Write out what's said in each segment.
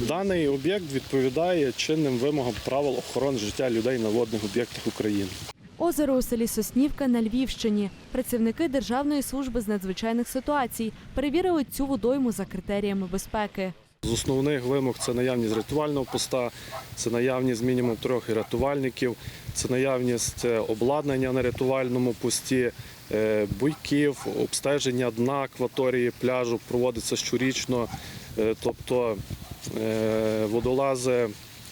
Даний об'єкт відповідає чинним вимогам правил охорони життя людей на водних об'єктах України. Озеро у селі Соснівка на Львівщині. Працівники Державної служби з надзвичайних ситуацій перевірили цю водойму за критеріями безпеки. З основних вимог це наявність рятувального поста, це наявність мінімум трьох рятувальників, це наявність е, обладнання на рятувальному пості, е, буйків, обстеження дна акваторії пляжу проводиться щорічно. Е, Тобто е, водолази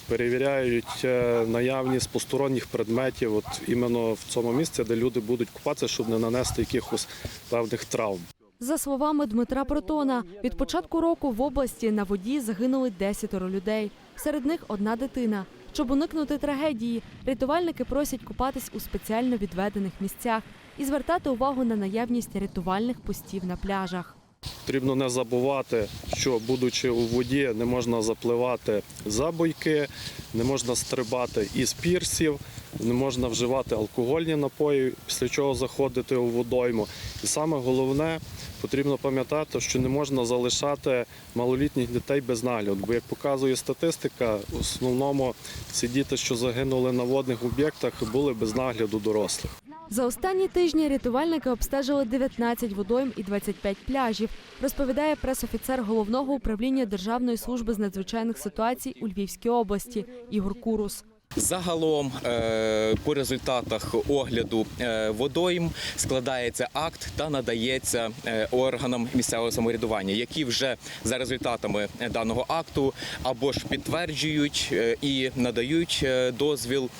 перевіряють е, наявність посторонніх предметів, от іменно в цьому місці, де люди будуть купатися, щоб не нанести якихось певних травм. За словами Дмитра Протона, від початку року в області на воді загинули 10 людей. Серед них одна дитина. Щоб уникнути трагедії, рятувальники просять купатись у спеціально відведених місцях і звертати увагу на наявність рятувальних постів на пляжах. Потрібно не забувати, що будучи у воді, не можна запливати за бойки, не можна стрибати із пірсів, не можна вживати алкогольні напої, після чого заходити у водойму. І саме головне, потрібно пам'ятати, що не можна залишати малолітніх дітей без нагляду. Бо, як показує статистика, в основному ці діти, що загинули на водних об'єктах, були без нагляду дорослих. За останні тижні рятувальники обстежили 19 водойм і 25 пляжів, розповідає пресофіцер головного управління Державної служби з надзвичайних ситуацій у Львівській області Ігор Курус. Загалом, е, по результатах огляду е, водойм складається акт та надається е, органам місцевого самоврядування, які вже за результатами даного акту або ж підтверджують і надають дозвіл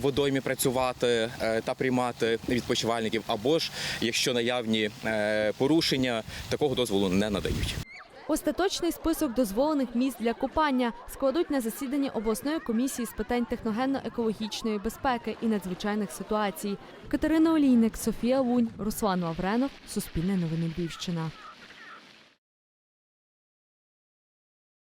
водоймі працювати та приймати відпочивальників, або ж якщо наявні порушення, такого дозволу не надають. Остаточний список дозволених місць для купання складуть на засіданні обласної комісії з питань техногенно-екологічної безпеки і надзвичайних ситуацій. Катерина Олійник, Софія Лунь, Руслан Лавренов, Суспільне новини Львівщина.